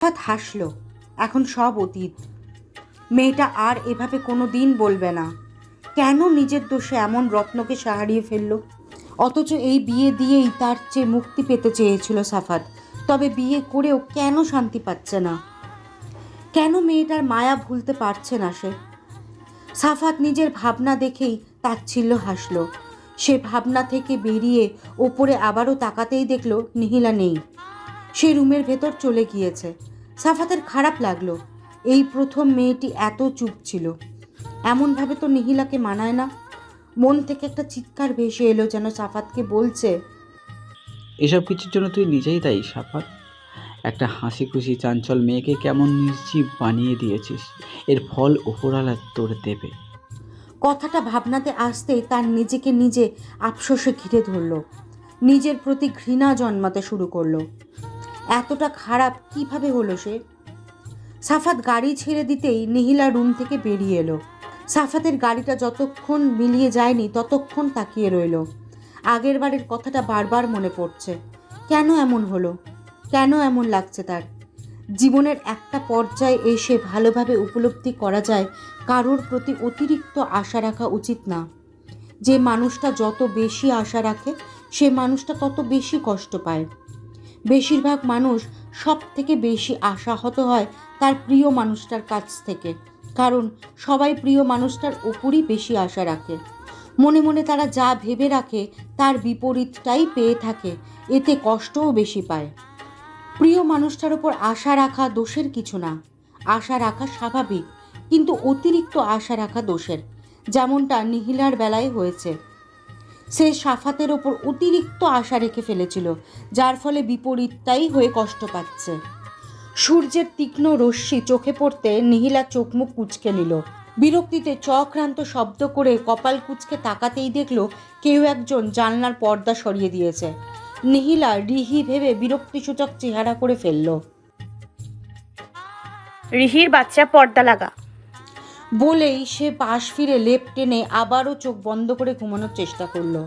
হঠাৎ হাসলো, এখন সব অতীত। মেয়েটা আর এভাবে কোনো দিন বলবে না। কেন নিজের দোষে এমন রত্নকে সাহারিয়ে ফেলল? অথচ এই বিয়ে দিয়েই তার চেয়ে মুক্তি পেতে চেয়েছিল সাফাত। তবে বিয়ে করেও কেন শান্তি পাচ্ছে না? কেন মেয়েটার মায়া ভুলতে পারছে না সে? সাফাত নিজের ভাবনা দেখেই তাচ্ছিল্য হাসলো। সে ভাবনা থেকে বেরিয়ে ওপরে আবারও তাকাতেই দেখল নিহিলা নেই। সে রুমের ভেতর চলে গিয়েছে। সাফাতের খারাপ লাগল। এই প্রথম মেয়েটি এত চুপ ছিল। এমনভাবে তো নিহিলাকে মানায় না। মন থেকে একটা চিৎকার ভেসে এলো যেন সাফাতকে বলছে, এসব কিছুর জন্য তুই নিজেই দায়ী, সাফাত। একটা হাসি খুশি চাঞ্চল মেয়েকে কেমন নির্জীব বানিয়ে দিয়েছিস। এর ফল ওপরালা তোর দেবে। কথাটা ভাবনাতে আসতেই তার নিজেকে নিজে আফসোসে ঘিরে ধরল। নিজের প্রতি ঘৃণা জন্মাতে শুরু করল। এতটা খারাপ কীভাবে হলো সে? সাফাত গাড়ি ছেড়ে দিতেই নিহিলা রুম থেকে বেরিয়ে এলো। সাফাতের গাড়িটা যতক্ষণ মিলিয়ে যায়নি ততক্ষণ তাকিয়ে রইল। আগের বারের কথাটা বারবার মনে পড়ছে। কেন এমন হলো? কেন এমন লাগছে তার? জীবনের একটা পর্যায়ে এসে ভালোভাবে উপলব্ধি করা যায় কারোর প্রতি অতিরিক্ত আশা রাখা উচিত না। যে মানুষটা যত বেশি আশা রাখে, সে মানুষটা তত বেশি কষ্ট পায়। বেশিরভাগ মানুষ সব থেকে বেশি আশাহত হয় তার প্রিয় মানুষটার কাছ থেকে। কারণ সবাই প্রিয় মানুষটার ওপরই বেশি আশা রাখে। মনে মনে তারা যা ভেবে রাখে, তার বিপরীতটাই পেয়ে থাকে। এতে কষ্টও বেশি পায়। প্রিয় মানুষটার ওপর আশা রাখা দোষের কিছু না। আশা রাখা স্বাভাবিক। কিন্তু অতিরিক্ত আশা রাখা দোষের, যেমনটা নিহিলার বেলায় হয়েছে। সে সাফাতের ওপর অতিরিক্ত আশা রেখে ফেলেছিল, যার ফলে বিপরীতটাই হয়ে কষ্ট পাচ্ছে। সূর্যের তীক্ষ্ণ রশ্মি চোখে পড়তে নিহিলা চোখ মুখ কুচকে নিল। বিরক্তিতে চক্রান্ত শব্দ করে কপাল কুচকে তাকাতেই দেখল, কেউ একজন জানলার পর্দা সরিয়ে দিয়েছে। নিহিলা রিহি ভেবে বিরক্তিসূচক চেহারা করে ফেলল। রিহির বাচ্চা পর্দা লাগা। বলেই সে পাশ ফিরে লেপ টেনে আবারও চোখ বন্ধ করে ঘুমানোর চেষ্টা করল।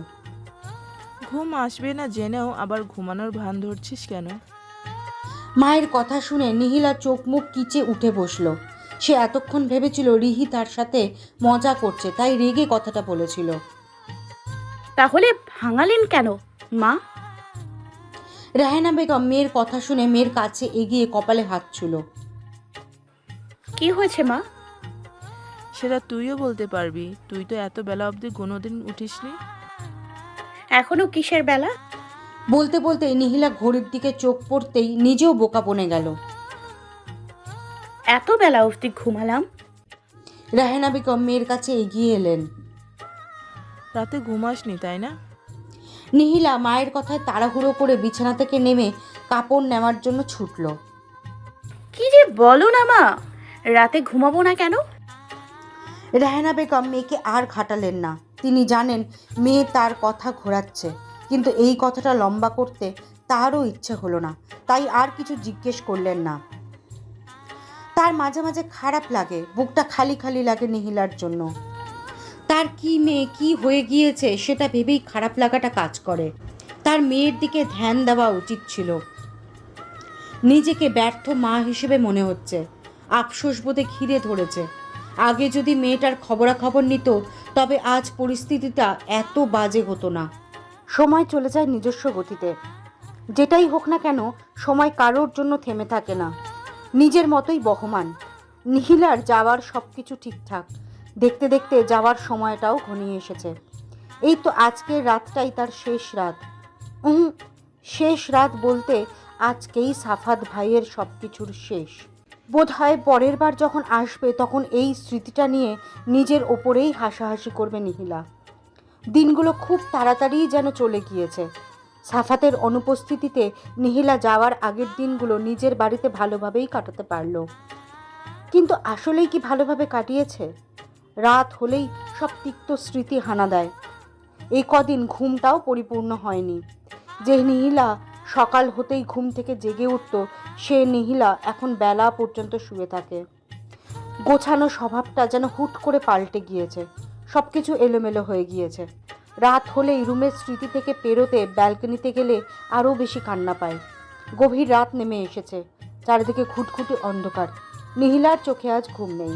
ঘুম আসবে না জেনেও আবার ঘুমানোর ভান ধরছিস কেন? মায়ের কথা শুনে নিহিলা চোখ মুখ কিচে উঠে বসল। সে এতক্ষণ ভেবেছিল রিহি তার সাথে মজা করছে তাই রেগে কথাটা বলেছিল। তাহলে ভাঙালেন কেন মা? রাহেনা বেগম মেয়ের কথা শুনে মেয়ের কাছে এগিয়ে কপালে হাত ছুলো। কি হয়েছে মা? সেটা তুইও বলতে পারবি। তুই তো এত বেলা অবধি কোনোদিন উঠিসনি। এখনও কিসের বেলা? বলতে বলতে নিহিলা ঘড়ির দিকে চোখ পড়তেই নিজেও বোকা বনে গেল। এত বেলা অবধি ঘুমালাম? রাহেনা বেগম মেয়ের কাছে এগিয়ে এলেন। রাতে ঘুমাসনি তাই না? নিহিলা মায়ের কথায় তাড়াহুড়ো করে বিছানা থেকে নেমে কাপড় নেওয়ার জন্য ছুটল। কি যে বলো না মা! রাতে ঘুমাবো না কেন? রাহেনা বেগম মেয়েকে আর খাটালেন না। তিনি জানেন, মেয়ে তার কথা ঘোরাচ্ছে, কিন্তু এই কথাটা লম্বা করতে তারও ইচ্ছে হলো না, তাই আর কিছু জিজ্ঞেস করলেন না। তার মাঝে মাঝে খারাপ লাগে, বুকটা খালি খালি লাগে নিহিলার জন্য। তার কি মেয়ে, কি হয়ে গিয়েছে, সেটা ভেবেই খারাপ লাগাটা কাজ করে। তার মেয়ের দিকে ধ্যান দেওয়া উচিত ছিল। নিজেকে ব্যর্থ মা হিসেবে মনে হচ্ছে। আফসোস বোধে ঘিরে ধরেছে। আগে যদি মেয়েটার খবরাখবর নিত, তবে আজ পরিস্থিতিটা এত বাজে হতো না। সময় চলে যায় নিজস্ব গতিতে। যেটাই হোক না কেন, সময় কারোর জন্য থেমে থাকে না। নিজের মতোই বহমান। নিহিলার যাওয়ার সব কিছু ঠিকঠাক। দেখতে দেখতে যাওয়ার সময়টাও ঘনিয়ে এসেছে। এই তো আজকের রাতটাই তার শেষ রাত। শেষ রাত বলতে আজকেই সাফাত ভাইয়ের সব কিছুর শেষ। বোধ হয় পরের বার যখন আসবে, তখন এই স্মৃতিটা নিয়ে নিজের ওপরেই হাসাহাসি করবে নিহিলা। দিনগুলো খুব তাড়াতাড়িই যেন চলে গিয়েছে। সাফাতের অনুপস্থিতিতে নিহিলা যাওয়ার আগের দিনগুলো নিজের বাড়িতে ভালোভাবেই কাটাতে পারল। কিন্তু আসলেই কি ভালোভাবে কাটিয়েছে? রাত হলেই সব তিক্ত স্মৃতি হানা দেয়। এই কদিন ঘুমটাও পরিপূর্ণ হয়নি। যে নিহিলা সকাল হতেই ঘুম থেকে জেগে উঠত সে নিহিলা, এখন বেলা পর্যন্ত শুয়ে থাকে। গোছানো স্বভাবটা যেন হুট করে পাল্টে গিয়েছে। সব কিছু এলোমেলো হয়ে গিয়েছে। রাত হলেই রুমের স্মৃতি থেকে পেরোতে ব্যালকনিতে গেলে আরও বেশি কান্না পায়। গভীর রাত নেমে এসেছে, চারিদিকে খুটখুটে অন্ধকার। নিহিলার চোখে আজ ঘুম নেই।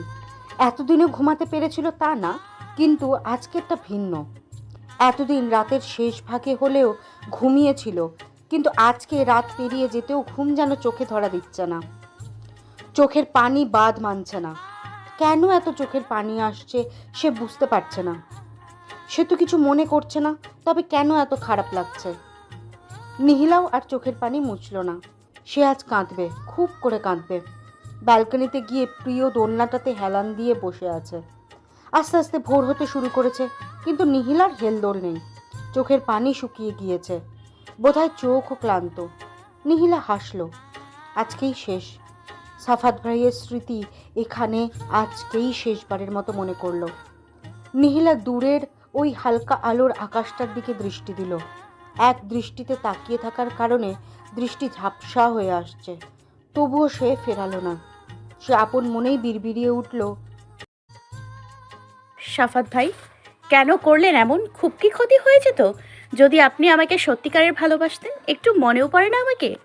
এতদিনও ঘুমাতে পেরেছিল তা না, কিন্তু আজকেরটা ভিন্ন। এতদিন রাতের শেষ ভাগে হলেও ঘুমিয়েছিল কিন্তু আজকে রাত পেরিয়ে যেতেও ঘুম যেন চোখে ধরা দিচ্ছে না। চোখের পানি বাদ মানছে না। কেন এত চোখের পানি আসছে সে বুঝতে পারছে না। সে তো কিছু মনে করছে না, তবে কেন এত খারাপ লাগছে? নিহিলাও আর চোখের পানি মুছল না। সে আজ কাঁদবে, খুব করে কাঁদবে। ব্যালকনিতে গিয়ে প্রিয় দোলনাটাতে হেলান দিয়ে বসে আছে। আস্তে আস্তে ভোর হতে শুরু করেছে, কিন্তু নিহিলার হেলদোল নেই। চোখের পানি শুকিয়ে গিয়েছে। বোধহয় চোখও ক্লান্ত। নিহিলা হাসল। আজকেই শেষ। সাফাত ভাইয়ের স্মৃতি এখানে আজকেই শেষবারের মতো মনে করল। নিহিলা দূরের ওই হালকা আলোর আকাশটার দিকে দৃষ্টি দিল। এক দৃষ্টিতে তাকিয়ে থাকার কারণে দৃষ্টি ঝাপসা হয়ে আসছে। তবুও সে ফেরালো না। সে আপন মনেই বিড়বিড়িয়ে উঠল, সাফাত ভাই, কেন করলেন এমন? খুব কি ক্ষতি হয়েছে তো? যদি আপনি আমাকে সত্যিকারের ভালোবাসতেন একটু মনেও পড়ে না আমাকে?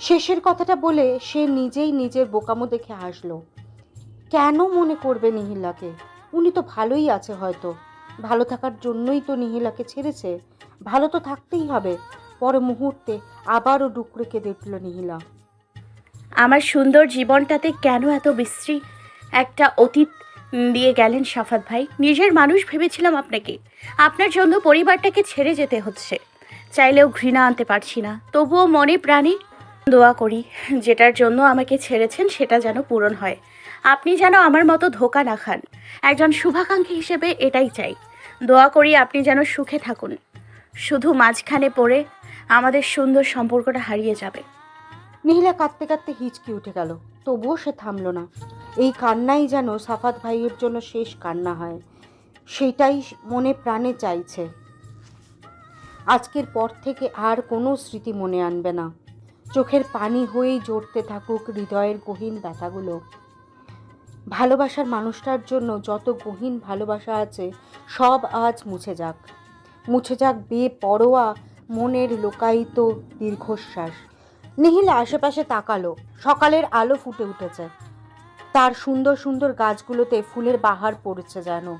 শেষের কথাটা বলে সে নিজেই নিজের বোকামো দেখে হাসলো। কেন মনে করবে নিহিলাকে? উনি তো ভালোই আছে হয়তো। ভালো থাকার জন্যই তো নিহিলাকে ছেড়েছে। ভালো তো থাকতেই হবে। পরে মুহূর্তে আবারও ডুকরে কেঁদে উঠল নিহিলা। আমার সুন্দর জীবনটাতে কেন এত বিশ্রী? একটা অতীত দিয়ে গেলেন সাফাত ভাই। নিজের মানুষ ভেবেছিলাম আপনাকে। আপনার জন্য পরিবারটাকে ছেড়ে যেতে হচ্ছে। চাইলেও ঘৃণা আনতে পারছি না। তবুও মনে প্রাণে দোয়া করি, যেটার জন্য আমাকে ছেড়েছেন সেটা যেন পূরণ হয়। আপনি যেন আমার মতো ধোকা না খান। একজন শুভাকাঙ্ক্ষী হিসেবে এটাই চাই। দোয়া করি আপনি যেন সুখে থাকুন। শুধু মাঝখানে পড়ে আমাদের সুন্দর সম্পর্কটা হারিয়ে যাবে। নিহিলা কাঁদতে কাঁদতে হিচকি উঠে গেল। তবুও সে থামলো না। এই কান্নাই যেন সাফাত ভাইয়ের জন্য শেষ কান্না হয়, সেটাই মনে প্রাণে চাইছে। আজকের পর থেকে আর কোনো স্মৃতি মনে আনবে না। চোখের পানি হয়েই জড়তে থাকুক হৃদয়ের গহীন ব্যথাগুলো। ভালোবাসার মানুষটার জন্য যত গহীন ভালোবাসা আছে, সব আজ মুছে যাক। মুছে যাক বেপরোয়া মনের লোকায়িত দীর্ঘশ্বাস। নিহিলা আশেপাশে তাকালো। সকালের আলো ফুটে উঠেছে। তার সুন্দর সুন্দর গাছগুলোতে ফুলের বাহার পড়েছে যেন।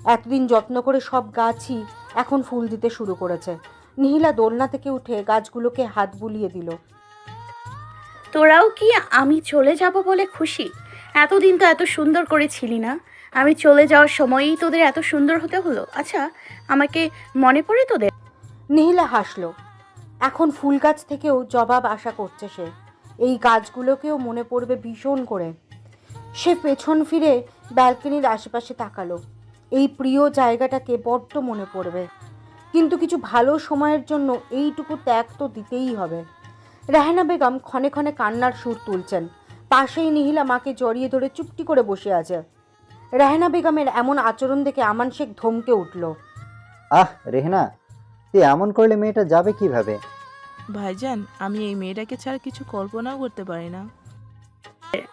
এতদিন যত্ন করে সব গাছই এখন ফুল দিতে শুরু করেছে। নিহিলা দোলনা থেকে উঠে গাছগুলোকে হাত বুলিয়ে দিল। তোরাও কি আমি চলে যাব বলে খুশি? এতদিন তো এত সুন্দর করে ছিলি না। আমি চলে যাওয়ার সময়ই তোদের এত সুন্দর হতে হলো। আচ্ছা আমাকে মনে পড়ে তোদের? নিহিলা হাসলো। এখন ফুল গাছ থেকেও জবাব আশা করছে সে। এই গাছগুলোকেও মনে পড়বে ভীষণ করে। সে পেছন ফিরে ব্যালকনির আশেপাশে তাকালো। এই প্রিয় জায়গাটাকে বড্ড মনে পড়বে। কিন্তু কিছু ভালো সময়ের জন্য এইটুকু ত্যাগ তো দিতেই হবে। রাহেনা বেগম ক্ষণে ক্ষণে কান্নার সুর তুলছেন। পাশেই নিহিলা মাকে জড়িয়ে ধরে চুপটি করে বসে আছে। রাহেনা বেগমের এমন আচরণ দেখে আমান শেখ ধমকে উঠল। আহ, রেহনা তুই এমন করলে মেয়েটা যাবে কীভাবে? ভাইজান আমি এই মেয়েটাকে ছাড়া কিছু কল্পনাও করতে পারি না।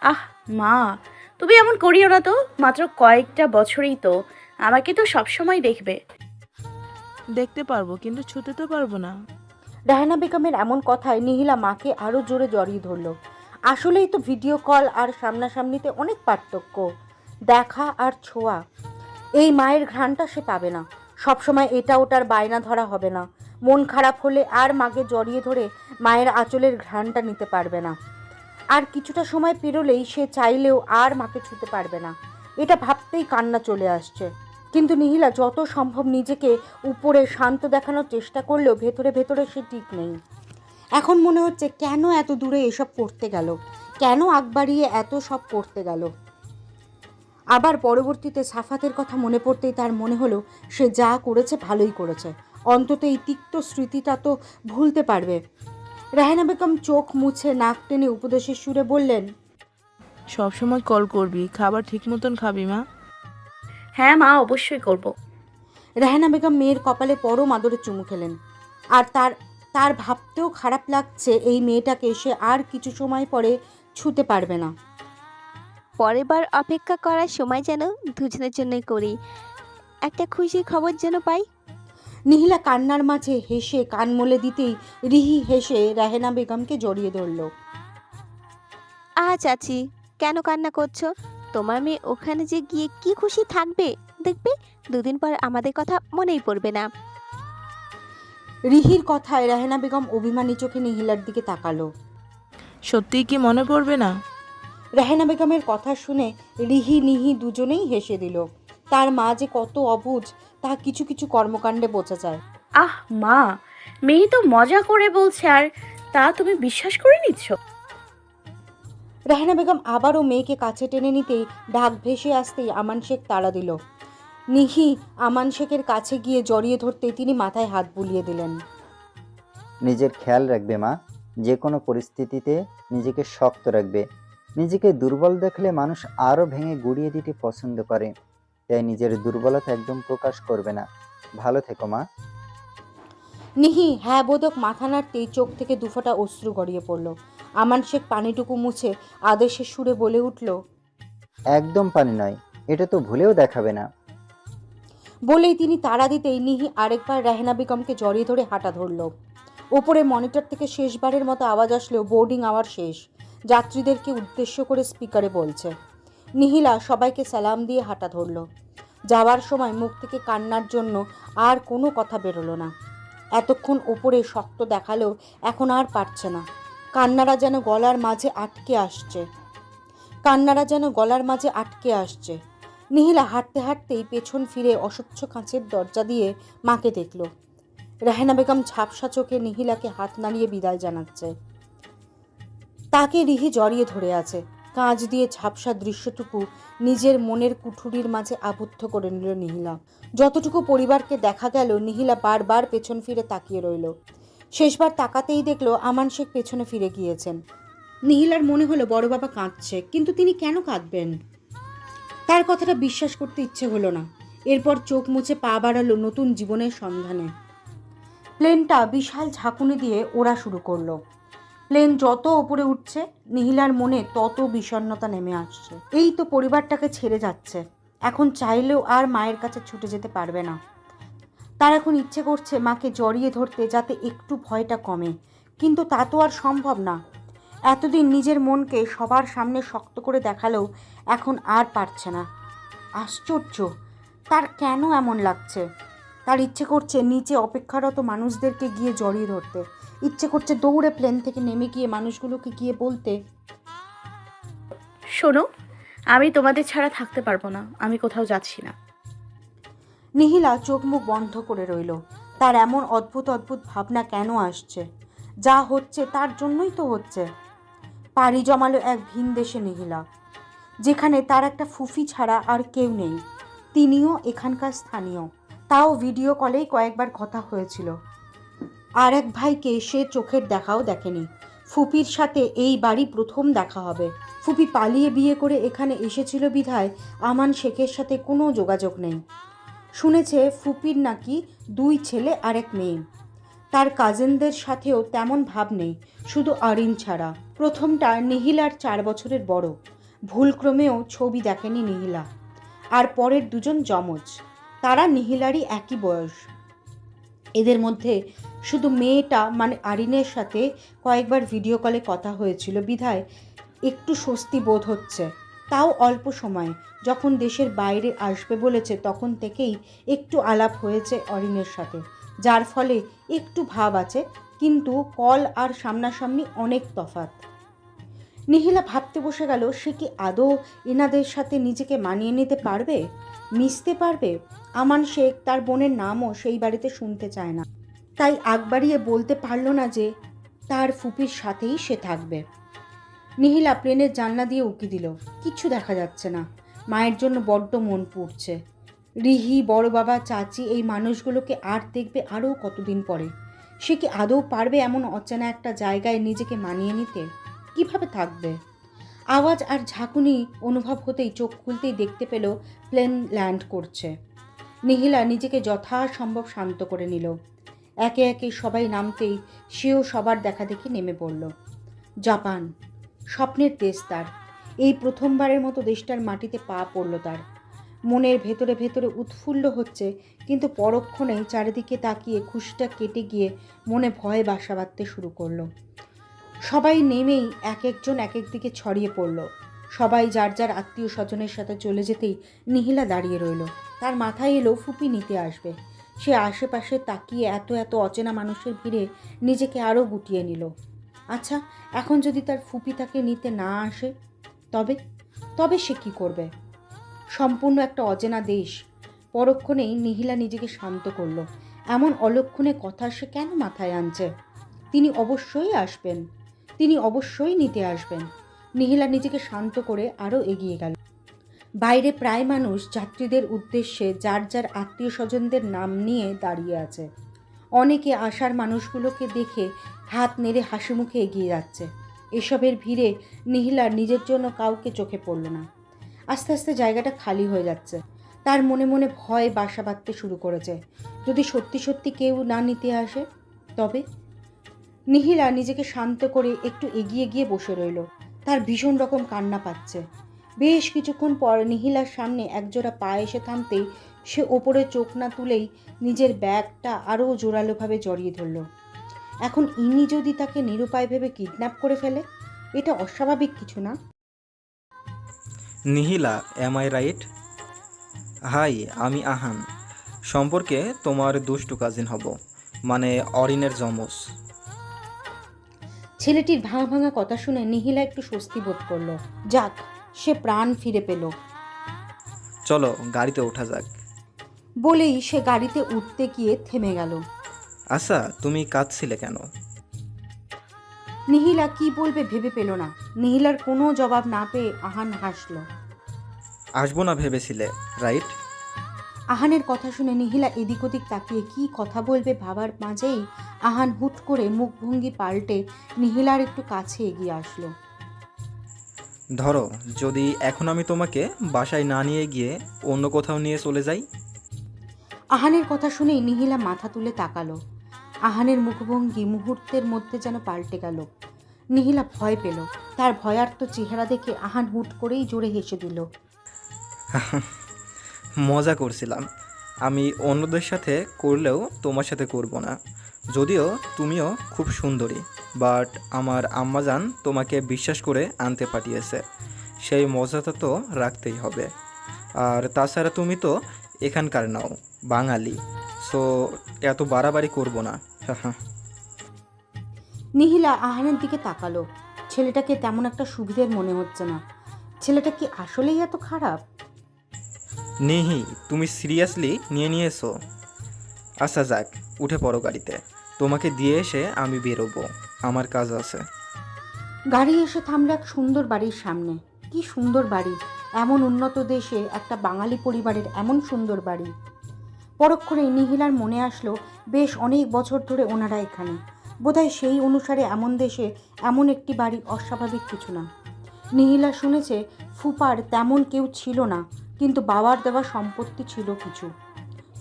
আহ মা তুমি এমন করিও না তো মাত্র কয়েকটা বছরই তো আমাকে তো সবসময় দেখবে। দেখতে পারব কিন্তু ছুতে তো পারব না। রাহেনা বেগমের এমন কথায় নিহিলা মাকে আরও জোরে জড়িয়ে ধরল। আসলেই তো ভিডিও কল আর সামনাসামনিতে অনেক পার্থক্য দেখা আর ছোঁয়া। এই মায়ের ঘ্রাণটা সে পাবে না। সবসময় এটা ওটার বায়না ধরা হবে না। মন খারাপ হলে আর মাকে জড়িয়ে ধরে মায়ের আঁচলের ঘ্রাণটা নিতে পারবে না। আর কিছুটা সময় পেরোলেই সে চাইলেও আর মাকে ছুতে পারবে না। এটা ভাবতেই কান্না চলে আসছে। কিন্তু নিহিলা, যত সম্ভব নিজেকে উপরে শান্ত দেখানোর চেষ্টা করলেও ভেতরে ভেতরে সে ঠিক নেই। এখন মনে হচ্ছে, কেন এত দূরে এসব করতে গেল? কেন আগ বাড়িয়ে এত সব করতে গেল? আবার পরবর্তীতে সাফাতের কথা মনে পড়তেই তার মনে হলো সে যা করেছে ভালোই করেছে। অন্তত এই তিক্ত স্মৃতিটা তো ভুলতে পারবে। রাহেনা বেগম চোখ মুছে নাক টেনে উপদেশের সুরে বললেন সব সময় কল করবি খাবার ঠিক মতন খাবি মা। হ্যাঁ মা অবশ্যই করব। রাহেনা বেগম মেয়ের কপালে পরম আদরে চুমু খেলেন। আর তার তার ভাবতেও খারাপ লাগছে এই মেয়েটাকে সে আর কিছু সময় পরে ছুতে পারবে না। পরের বার অপেক্ষা করার সময় যেন দুজনের জন্যই করি। একটা খুশির খবর যেন পাই। নিহিলা কান্নার মাঝে হেসে কান মলে দিতেই রিহি হেসে রাহেনা বেগমকে জড়িয়ে ধরল। আ চাচি কেন কান্না করছ? তোমার মেয়ে ওখানে যে গিয়ে কি খুশি থাকবে দেখবে? দুদিন পর আমাদের কথা মনেই পড়বে না। রিহির কথায় রাহেনা বেগম অভিমানী চোখে নিহিলার দিকে তাকালো। সত্যিই কি মনে পড়বে না? রাহেনা বেগমের কথা শুনে রিহি নিহি দুজনেই হেসে দিল। তার মা যে কত অবুঝ তা কিছু কিছু কর্মকাণ্ডে বোঝা যায়। আহ মা মেয়ে তো মজা করে বলছে আর তা তুমি বিশ্বাস করে নিচ্ছ? রাহেনা বেগম আবারও মেয়েকে কাছে টেনে নিতেই ঢাক ভেসে আসতেই আমান শেখ তাড়া দিল। নিহি আমান শেখের কাছে গিয়ে জড়িয়ে ধরতেই তিনি মাথায় হাত বুলিয়ে দিলেন। নিজের খেয়াল রাখবে মা যে কোনো পরিস্থিতিতে নিজেকে শক্ত রাখবে। নিজেকে দুর্বল দেখলে মানুষ আরও ভেঙে গুড়িয়ে দিতে পছন্দ করে। তাই নিজের দুর্বলতা একদম প্রকাশ করবে না। ভালো থেকো মা। নিহি হ্যাঁ বোধক মাথা নাড়তেই চোখ থেকে দুফোঁটা অশ্রু গড়িয়ে পড়ল। আমান শেখ পানিটুকু মুছে আদেশের সুরে বলে উঠল একদম পানি নয় এটা তো ভুলেও দেখাবে না। বলেই তিনি তাড়া দিতেই নিহি আরেকবার রেহনা বেগমকে জড়িয়ে ধরে হাঁটা ধরল। ওপরে মনিটর থেকে শেষবারের মতো আওয়াজ আসলেও বোর্ডিং আওয়ার শেষ। যাত্রীদেরকে উদ্দেশ্য করে স্পিকারে বলছে। নিহিলা সবাইকে সালাম দিয়ে হাঁটা ধরল। যাওয়ার সময় মুখ থেকে কান্নার জন্য আর কোনো কথা বেরোলো না। এতক্ষণ ওপরে শক্ত দেখালেও এখন আর পারছে না। কান্নারা যেন গলার মাঝে আটকে আসছে। কান্নারা যেন গলার মাঝে আটকে আসছে। নিহিলা হাঁটতে হাঁটতেই পেছন ফিরে অস্বচ্ছ কাঁচের দরজা দিয়ে মাকে দেখল। রাহেনা বেগম ঝাপসা চোখে নিহিলাকে হাত নাড়িয়ে বিদায় জানাচ্ছে। তাকে রিহি জড়িয়ে ধরে আছে। কাঁচ দিয়ে ঝাপসা দৃশ্যটুকু নিজের মনের কুঠুরির মাঝে আবদ্ধ করে নিল নিহিলা। যতটুকু পরিবারকে দেখা গেল, নিহিলা বারবার পেছন ফিরে তাকিয়ে রইল। শেষবার তাকাতেই দেখল আমান শেখ পেছনে ফিরে গিয়েছেন। নিহিলার মনে হলো, বড় বাবা কাঁদছে, কিন্তু তিনি কেন কাঁদবেন? তার কথাটা বিশ্বাস করতে ইচ্ছে হলো না। এরপর চোখ মুছে পা বাড়ালো নতুন জীবনের সন্ধানে। প্লেনটা বিশাল ঝাঁকুনি দিয়ে ওড়া শুরু করল। প্লেন যত ওপরে উঠছে নিহিলার মনে তত বিষণ্ণতা নেমে আসছে। এই তো পরিবারটাকে ছেড়ে যাচ্ছে। এখন চাইলেও আর মায়ের কাছে ছুটে যেতে পারবে না। তার এখন ইচ্ছে করছে মাকে জড়িয়ে ধরতে যাতে একটু ভয়টা কমে। কিন্তু তা তো আর সম্ভব না। এতদিন নিজের মনকে সবার সামনে শক্ত করে দেখালেও এখন আর পারছে না। আশ্চর্য! তার কেন এমন লাগছে? তার ইচ্ছে করছে নিচে অপেক্ষারত মানুষদেরকে গিয়ে জড়িয়ে ধরতে। ইচ্ছে করছে দৌড়ে প্লেন থেকে নেমে গিয়ে মানুষগুলোকে গিয়ে বলতে শোনো আমি তোমাদের ছাড়া থাকতে পারব না আমি কোথাও যাচ্ছি না। নিহিলা চোখ মুখ বন্ধ করে রইল। তার এমন অদ্ভুত অদ্ভুত ভাবনা কেন আসছে? যা হচ্ছে তার জন্যই তো হচ্ছে। পাড়ি জমালো এক ভিন দেশে নিহিলা যেখানে তার একটা ফুফি ছাড়া আর কেউ নেই। তিনিও এখানকার স্থানীয়। তাও ভিডিও কলেই কয়েকবার কথা হয়েছিল। আর এক ভাইকে সে চোখের দেখাও দেখেনি। ফুপির সাথে এই বাড়ি প্রথম দেখা হবে। ফুপি পালিয়ে বিয়ে করে এখানে এসেছিল বিধায় আমান শেখের সাথে কোনো যোগাযোগ নেই। শুনেছে ফুপির নাকি দুই ছেলে আর এক মেয়ে। তার কাজিনদের সাথেও তেমন ভাব নেই, শুধু আরিন ছাড়া। প্রথমটা নিহিলার চার বছরের বড়। ভুলক্রমেও ছবি দেখেনি নিহিলা। আর পরের দুজন যমজ। তারা নিহিলারই একই বয়স। এদের মধ্যে শুধু মেয়েটা মানে আরিনের সাথে কয়েকবার ভিডিও কলে কথা হয়েছিল, বিধায় একটু স্বস্তি বোধ হচ্ছে। তাও অল্প সময়, যখন দেশের বাইরে আসবে বলেছে, তখন থেকেই একটু আলাপ হয়েছে অরিনের সাথে, যার ফলে একটু ভাব আছে, কিন্তু কল আর সামনাসামনি অনেক তফাৎ। নিহিলা ভাবতে বসে গেল, সে কি আদৌ এনাদের সাথে নিজেকে মানিয়ে নিতে পারবে? মিশতে পারবে? আমান শেখ তার বোনের নামও সেই বাড়িতে শুনতে চায় না। তাই আগ বাড়িয়ে বলতে পারল না যে তার ফুপির সাথেই সে থাকবে। নিহিলা প্লেনের জানলা দিয়ে উকি দিল। কিচ্ছু দেখা যাচ্ছে না। মায়ের জন্য বড্ড মন পুড়ছে। রিহি, বড় বাবা, চাচি এই মানুষগুলোকে আর দেখবে আরও কতদিন পরে? সে কি আদৌ পারবে এমন অচেনা একটা জায়গায় নিজেকে মানিয়ে নিতে? কীভাবে থাকবে? আওয়াজ আর ঝাঁকুনি অনুভব হতেই চোখ খুলতেই দেখতে পেল প্লেন ল্যান্ড করছে। নিহিলা নিজেকে যথাসম্ভব শান্ত করে নিল। একে একে সবাই নামতেই সেও সবার দেখা দেখি নেমে পড়ল। জাপান, স্বপ্নের দেশ তার। এই প্রথমবারের মতো দেশটার মাটিতে পা পড়ল তার। মনের ভেতরে ভেতরে উৎফুল্ল হচ্ছে, কিন্তু পরক্ষণেই চারিদিকে তাকিয়ে খুশিটা কেটে গিয়ে মনে ভয়ে বাসা বাঁধতে শুরু করল। সবাই নেমেই এক একজন এক এক দিকে ছড়িয়ে পড়ল। সবাই যার যার আত্মীয় স্বজনের সাথে চলে যেতেই নিহিলা দাঁড়িয়ে রইল। তার মাথায় এলো ফুপি নিতে আসবে। সে আশেপাশে তাকিয়ে এত এত অচেনা মানুষের ভিড়ে নিজেকে আরও গুটিয়ে নিল। আচ্ছা এখন যদি তার ফুপি তাকে নিতে না আসে, তবে? তবে সে কি করবে? সম্পূর্ণ একটা অচেনা দেশ। পরক্ষণেই নিহিলা নিজেকে শান্ত করল। এমন অলক্ষণে কথা সে কেন মাথায় আনছে? তিনি অবশ্যই আসবেন। তিনি অবশ্যই নিতে আসবেন। নিহিলা নিজেকে শান্ত করে আরও এগিয়ে গেল। বাইরে প্রায় মানুষ যাত্রীদের উদ্দেশ্যে যার যার আত্মীয় স্বজনদের নাম নিয়ে দাঁড়িয়ে আছে। অনেকে আসার মানুষগুলোকে দেখে হাত নেড়ে হাসি মুখে এগিয়ে যাচ্ছে। এসবের ভিড়ে নিহিলার নিজের জন্য কাউকে চোখে পড়ল না। আস্তে আস্তে জায়গাটা খালি হয়ে যাচ্ছে। তার মনে মনে ভয় বাসা বাঁধতে শুরু করেছে। যদি সত্যি সত্যি কেউ না নিতে আসে, তবে? নিহিলা নিজেকে শান্ত করে একটু এগিয়ে গিয়ে বসে রইল। তার ভীষণ রকম কান্না পাচ্ছে। বেশ কিছুক্ষণ পর নিহিলার সামনে একজোড়া পা এসে থামতেই সে ওপরে চোখ না তুলেই নিজের ব্যাগটা আরও জোরালোভাবে জড়িয়ে ধরল। এখন ইনি যদি তাকে নিরুপায় ভেবে কিডন্যাপ করে ফেলে, এটা অস্বাভাবিক কিছু না? Nihila am I right hi, আমি আহান। সম্পর্কে তোমার দুষ্টু কাজিন হব মানে অরিনের জমস ছেলেটির ভাঙা ভাঙা কথা শুনে নিহিলা একটু স্বস্তি বোধ করল। যাক সে প্রাণ ফিরে পেল। চলো গাড়িতে ওঠা যাক। বলেই সে গাড়িতে উঠতে গিয়ে থেমে গেল। আচ্ছা তুমি কাঁদছিলে কেন? নিহিলা কি বলবে ভেবে পেল না। নিহিলার কোনো জবাব না পেয়ে আহান হাসল। আসব না ভেবেছিলে রাইট? আহানের কথা শুনে নিহিলা এদিক ওদিক তাকিয়ে কি কথা বলবে ভাবার মাঝেই? আহান হুট করে মুখভঙ্গি পাল্টে নিহিলার একটু কাছে এগিয়ে আসলো। ধরো যদি এখন আমি তোমাকে বাসায় না নিয়ে গিয়ে অন্য কোথাও নিয়ে চলে যাই? আহানের কথা শুনেই নিহিলা মাথা তুলে তাকালো। আহানের মুখভঙ্গি মুহূর্তের মধ্যে যেন পাল্টে গেল। নিহিলা ভয় পেল। তার ভয়ার্ত চেহারা দেখে আহান হুট করেই জোরে হেসে দিল। মজা করছিলাম। আমি অন্যদের সাথে করলেও তোমার সাথে করব না। যদিও তুমিও খুব সুন্দরী বাট আমার আম্মাজান তোমাকে বিশ্বাস করে আনতে পাঠিয়েছে। সেই মজাটা তো রাখতেই হবে। আর তাছাড়া তুমি তো এখানকার নাও, বাঙালি সো এত বাড়াবাড়ি করব না। নিহিলা আহানের দিকে তাকালো। ছেলেটাকে তেমন একটা সুবিধের মনে হচ্ছে না। ছেলেটা কি আসলেই এত খারাপ? নিহি, তুমি সিরিয়াসলি নিয়ে নিয়ে এসো আচ্ছা যাক, উঠে পড়ো গাড়িতে। তোমাকে দিয়ে এসে আমি বেরোবো। আমার কাজ আছে। গাড়ি এসে থামলো এক সুন্দর বাড়ির সামনে। কি সুন্দর বাড়ি। এমন উন্নত দেশে একটা বাঙালি পরিবারের এমন সুন্দর বাড়ি। পরক্ষণে নিহিলার মনে আসলো, বেশ অনেক বছর ধরে ওনারা এখানে। বোধহয় সেই অনুসারে এমন দেশে এমন একটি বাড়ি অস্বাভাবিক কিছু না। নিহিলা শুনেছে ফুপার তেমন কেউ ছিল না। কিন্তু বাবার দেওয়া সম্পত্তি ছিল কিছু।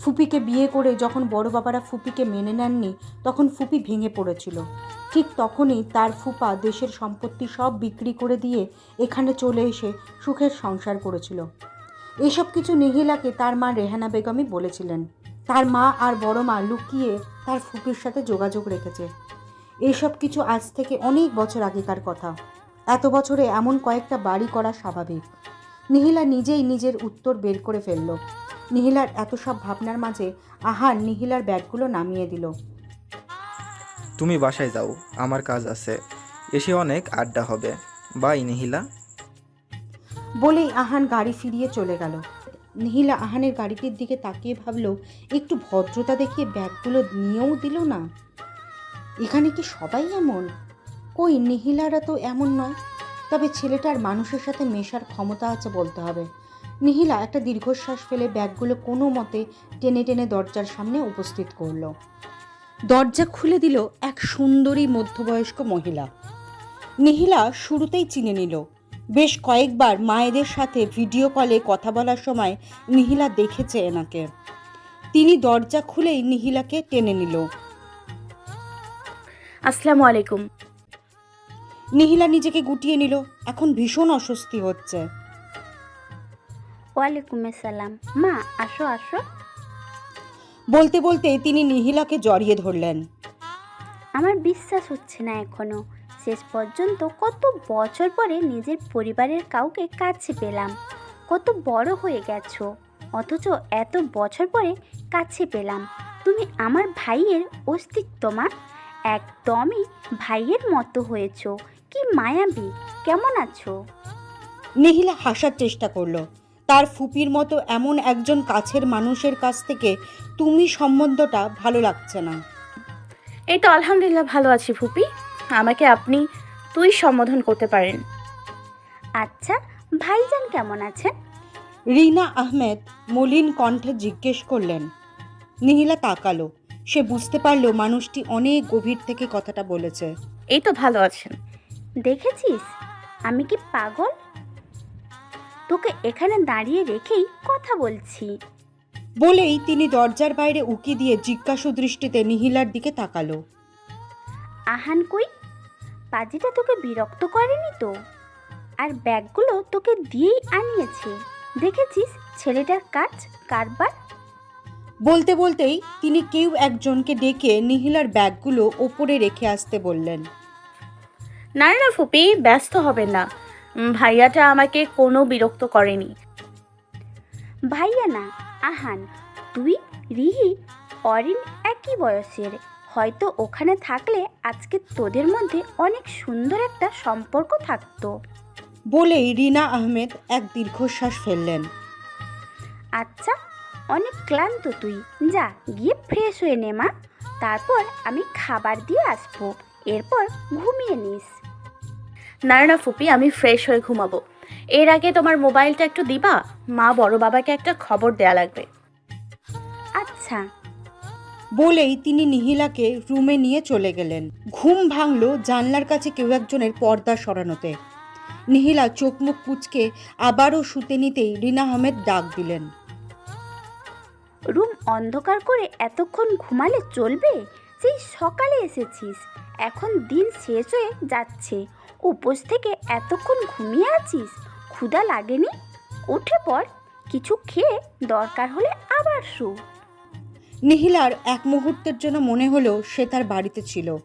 ফুপিকে বিয়ে করে যখন বড় বাবারা ফুপিকে মেনে নেননি, তখন ফুপি ভেঙে পড়েছিল। ঠিক তখনই তার ফুপা দেশের সম্পত্তি সব বিক্রি করে দিয়ে এখানে চলে এসে সুখের সংসার করেছিল। এসব কিছু নিহিলাকে তার মা রেহানা বেগমই বলেছিলেন। তার মা আর বড় মা লুকিয়ে তার ফুপির সাথে যোগাযোগ রেখেছে। এসব কিছু আজ থেকে অনেক বছর আগেকার কথা। এত বছরে এমন কয়েকটা বাড়ি করা স্বাভাবিক। নিহিলা নিজেই নিজের উত্তর বের করে ফেলল। নিহিলার এত সব ভাবনার মাঝে আহার নিহিলার ব্যাগগুলো নামিয়ে দিল। তুমি বাসায় যাও আমার কাজ আছে। এসে অনেক আড্ডা হবে। বাই নিহিলা। বলেই আহান গাড়ি ফিরিয়ে চলে গেল। নিহিলা আহানের গাড়িটির দিকে তাকিয়ে ভাবল একটু ভদ্রতা দেখিয়ে ব্যাগগুলো নিয়েও দিল না? এখানে কি সবাই এমন? কই নিহিলারা তো এমন নয়। তবে ছেলেটার মানুষের সাথে মেশার ক্ষমতা আছে বলতে হবে। নিহিলা একটা দীর্ঘশ্বাস ফেলে ব্যাগগুলো কোনো মতে টেনে টেনে দরজার সামনে উপস্থিত করল। দরজা খুলে দিল এক সুন্দরী মধ্যবয়স্ক মহিলা। নিহিলা শুরুতেই চিনে নিল। বেশ কয়েকবার মায়েদের সাথে ভিডিও কলে কথা বলার সময় নিহিলা দেখেছে এনাকে। তিনি দরজা খুলেই নিহিলাকে টেনে নিল। আসসালামু আলাইকুম। নিহিলা নিজেকে গুটিয়ে নিল। এখন ভীষণ অস্বস্তি হচ্ছে। ওয়ালাইকুম আসসালাম। মা আসো আসো। বলতে বলতে তিনি নিহিলাকে জড়িয়ে ধরলেন। আমার বিশ্বাস হচ্ছে না এখনও। শেষ পর্যন্ত কত বছর পরে নিজের পরিবারের কাউকে কাছে পেলাম। কত বড় হয়ে গেছো। অথচ এত বছর পরে কাছে পেলাম। তুমি আমার ভাইয়ের অস্তিত্ব মা। একদমই ভাইয়ের মতো হয়েছো। কি মায়াবী? কেমন আছো? নিহিলা হাসার চেষ্টা করল। তার ফুপির মতো এমন একজন কাছের মানুষের কাছ থেকে তুমি সম্বন্ধটা ভালো লাগছে না। এই তো আলহামদুলিল্লাহ ভালো আছি ফুপি। আমাকে আপনি তুই সম্বোধন করতে পারেন। আচ্ছা ভাইজান কেমন আছেন? রিনা আহমেদ মলিন কণ্ঠে জিজ্ঞেস করলেন। নিহিলা তাকালো। সে বুঝতে পারল মানুষটি অনেক গভীর থেকে কথাটা বলেছে। এই তো ভালো আছেন। দেখেছিস? আমি কি পাগল? তোকে এখানে দাঁড়িয়ে রেখেই কথা বলছি। বলেই তিনি দরজার বাইরে উকি দিয়ে জিজ্ঞাসু দৃষ্টিতে নিহিলার দিকে তাকালো। আহান কই? পাজিটা তোকে বিরক্ত করেনি তো? আর ব্যাগগুলো তোকে দিয়েই আনিয়েছে। দেখেছিস ছেলেটার কাজ কারবার? বলতে বলতেই তিনি কেউ একজনকে ডেকে নিহিলার ব্যাগগুলো ওপরে রেখে আসতে বললেন। না না ফুপি ব্যস্ত হবেন না। ভাইয়াটা আমাকে কোনো বিরক্ত করেনি। ভাইয়া না আহান তুই রিহি অরিন একই বয়সের। হয়তো ওখানে থাকলে আজকে তোদের মধ্যে অনেক সুন্দর একটা সম্পর্ক থাকতো। বলেই রিনা আহমেদ এক দীর্ঘশ্বাস ফেললেন। আচ্ছা অনেক ক্লান্ত তুই। যা গিয়ে ফ্রেশ হয়ে নে মা। তারপর আমি খাবার দিয়ে আসব। এরপর ঘুমিয়ে নিস। না না ফুপি আমি ফ্রেশ হয়ে ঘুমাবো। এর আগে তোমার মোবাইলটা একটু দিবা? মা বড় বাবাকে একটা খবর দেয়া লাগবে। আচ্ছা। বলেই তিনি নিহিলাকে রুমে নিয়ে চলে গেলেন। ঘুম ভাঙল জানলার কাছে কেউ একজনের পর্দা সরানোতে। নিহিলা চোখ মুখ কুচকে আবারও শুতে নিতেই রিনা আহমেদ ডাক দিলেন। রুম অন্ধকার করে এতক্ষণ ঘুমালে চলবে? সেই সকালে এসেছিস এখন দিন শেষ হয়ে যাচ্ছে। উপোস থেকে এতক্ষণ ঘুমিয়ে আছিস? ক্ষুধা লাগেনি? উঠে পর কিছু খেয়ে দরকার হলে আবার শু। নিহিলার এক মুহূর্তের জন্য মনে হলো সে তার বাড়িতে ছিল।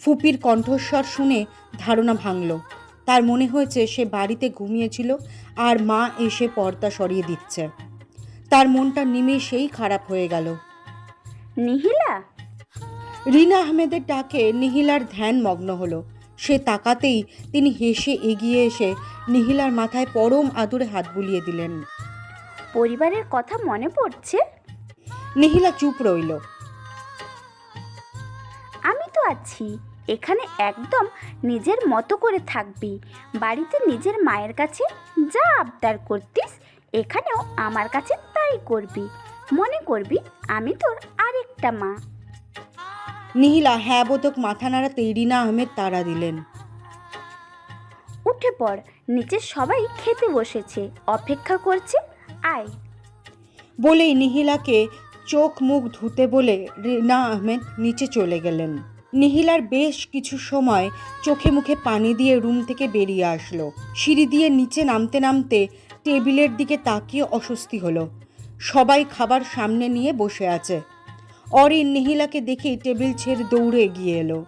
ফুপির কণ্ঠস্বর শুনে ধারণা ভাঙল। তার মনে হয়েছে সে বাড়িতে ঘুমিয়েছিল আর মা এসে পর্দা সরিয়ে দিচ্ছে। তার মনটা নিমেষেই খারাপ হয়ে গেল। নিহিলা? রিনা আহমেদের ডাকে নিহিলার ধ্যান মগ্ন হলো। সে তাকাতেই তিনি হেসে এগিয়ে এসে নিহিলার মাথায় পরম আদুরে হাত বুলিয়ে দিলেন। পরিবারের কথা মনে পড়ছে? নিহিলা চুপ রইল। আমি তো আছি। এখানে একদম নিজের মতো করে থাকবি। বাড়িতে নিজের মায়ের কাছে যা আবদার করতিস এখানেও আমার কাছে তাই করবি। মনে করবি আমি তোর আরেকটা মা। নিহিলা হ্যাঁ বোধক মাথা নাড়াতেই রিনা আহমেদ তাড়া দিলেন। উঠে পড় নিচে সবাই খেতে বসেছে অপেক্ষা করছে আয়। বলেই নিহিলাকে চোখ মুখ ধুতে বলে রিনা আহমেদ নিচে চলে গেলেন। নিহিলার বেশ কিছু সময় চোখে মুখে পানি দিয়ে রুম থেকে বেরিয়ে আসলো। সিঁড়ি দিয়ে নিচে নামতে নামতে টেবিলের দিকে তাকিয়ে অস্বস্তি হলো। সবাই খাবার সামনে নিয়ে বসে আছে। অরিন নিহিলাকে দেখেই টেবিল ছেড়ে দৌড়ে এগিয়ে এলো।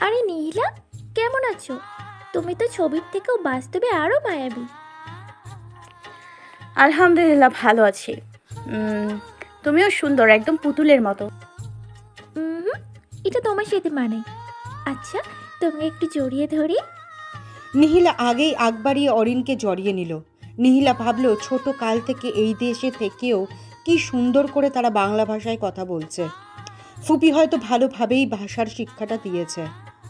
আরে নীলা কেমন আছো? তুমি তো ছবির থেকেও বাস্তবে আরও মায়াবী। আলহামদুলিল্লাহ ভালো আছি। উম, তুমিও সুন্দর একদম পুতুলের মতো। হুম এটা তোমার সাথে মানে। আচ্ছা তুমি একটু জড়িয়ে ধরি। নিহিলা আগেই আগ বাড়িয়ে অরিনকে জড়িয়ে নিল। নিহিলা ভাবলো ছোট কাল থেকে এই দেশে থেকেও কি সুন্দর করে তারা বাংলা ভাষায় কথা বলছে। ফুপি হয়তো ভালোভাবেই ভাষার শিক্ষাটা দিয়েছে।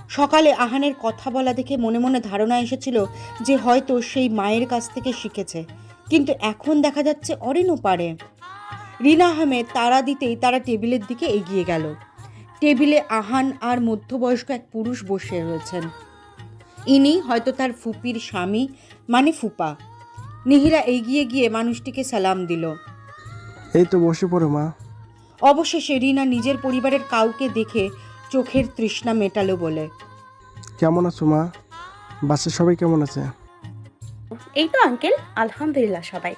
সকালে আহানের কথা বলা দেখে মনে মনে ধারণা এসেছিল যে হয়তো সেই মায়ের কাছ থেকে শিখেছে। কিন্তু এখন দেখা যাচ্ছে অরিনও পারে। রিনা আহমেদ তারা দিতেই তারা টেবিলের দিকে এগিয়ে গেল। টেবিলে আহান আর মধ্যবয়স্ক এক পুরুষ বসে রয়েছেন। ইনি হয়তো তার ফুপির স্বামী মানে ফুপা। নিহিরা এগিয়ে গিয়ে মানুষটিকে সালাম দিল। এই তো বসে পড়ো মা। অবশেষে রিনা নিজের পরিবারের কাউকে দেখে চোখের তৃষ্ণা মেটালো বলে। কেমন আছো মা? বাসার সবাই কেমন আছে? এই তো আঙ্কেল। আলহামদুলিল্লাহ সবাই।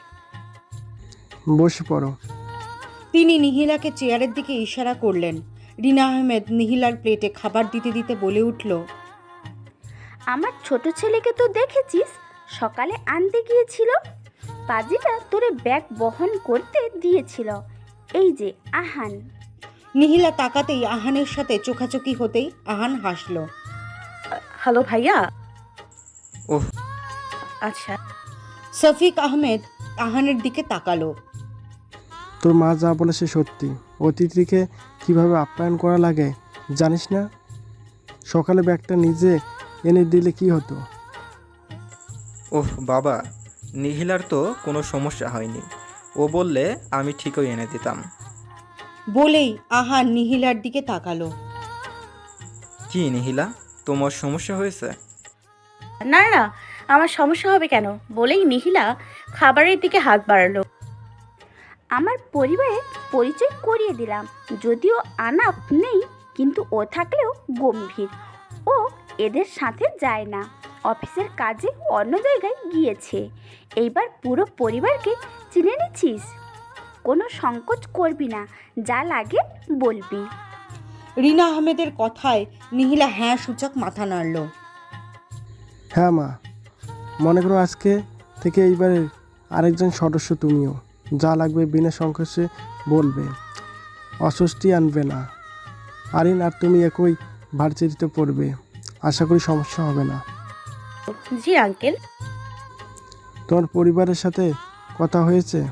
বসে পড়ো। তিনি নিহিলাকে চেয়ারের দিকে ইশারা করলেন। রিনা আহমেদ নিহিলার প্লেটে খাবার দিতে দিতে বলে উঠল আমার ছোট ছেলেকে তো দেখেছিস? সকালে আনতে গিয়েছিল। পাজিটা তোরে ব্যাগ বহন করতে দিয়েছিল। এই যে আহান। নিহিলা তাকাতেই আহানের সাথে চোখাচোখি হতেই আহান হাসল। হ্যালো ভাইয়া। ওহ আচ্ছা। শফিক আহমেদ আহানের দিকে তাকালো। তোর মা যা বলেছে সত্যি। অতিথিকে কীভাবে আপ্যায়ন করা লাগে জানিস না? সকালে ব্যাগটা নিজে এনে দিলে কি হতো? ওহ বাবা নিহিলার তো কোনো সমস্যা হয়নি। ও বললে আমি ঠিকই এনে দিতাম। বলেই আহান নিহিলার দিকে তাকালো। কি নিহিলা তোমার সমস্যা হয়েছে? না না আমার সমস্যা হবে কেন? বলেই নিহিলা খাবারের দিকে হাত বাড়ালো। আমার পরিবারের পরিচয় করিয়ে দিলাম। যদিও আনাপ নেই কিন্তু ও থাকলেও গম্ভীর। ও এদের সাথে যায় না। অফিসের কাজে অন্য জায়গায় গিয়েছে। এইবার পুরো পরিবারকে চিনে নিচ্ছিস। কোনো সংকোচ করবি না যা লাগে বলবি। রিনা আহমেদের কথায় নিহিলা হ্যাঁ সূচক মাথা নাড়ল। হ্যাঁ মা মনে করো আজকে থেকে এইবারের আরেকজন সদস্য তুমিও যা লাগবে বিনা সংকোচে বলবে। অস্বস্তি আনবে না। আরিন আর তুমি একই ভার্সিটিতে পড়বে। আশা করি সমস্যা হবে না। জি আঙ্কেল। তোমার পরিবারের সাথে কথা হয়েছে?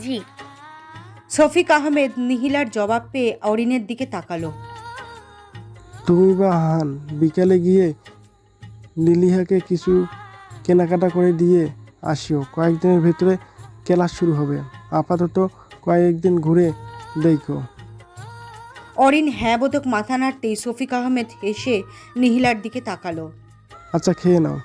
জি। শফিক আহমেদ নিহিলার জবাব পেয়ে অরিনের দিকে তাকালো। তুমি বা হান বিকালে গিয়ে লিলিহাকে কিছু কেনাকাটা করে দিয়ে আসিও। কয়েকদিনের ভেতরে ক্লাস শুরু হবে। আপাতত কয়েকদিন ঘুরে দেখো। অরিন হ্যাঁ বোধক মাথা নাড়তেই শফিক আহমেদ হেসে নিহিলার দিকে তাকালো। আচ্ছা খেয়ে নাও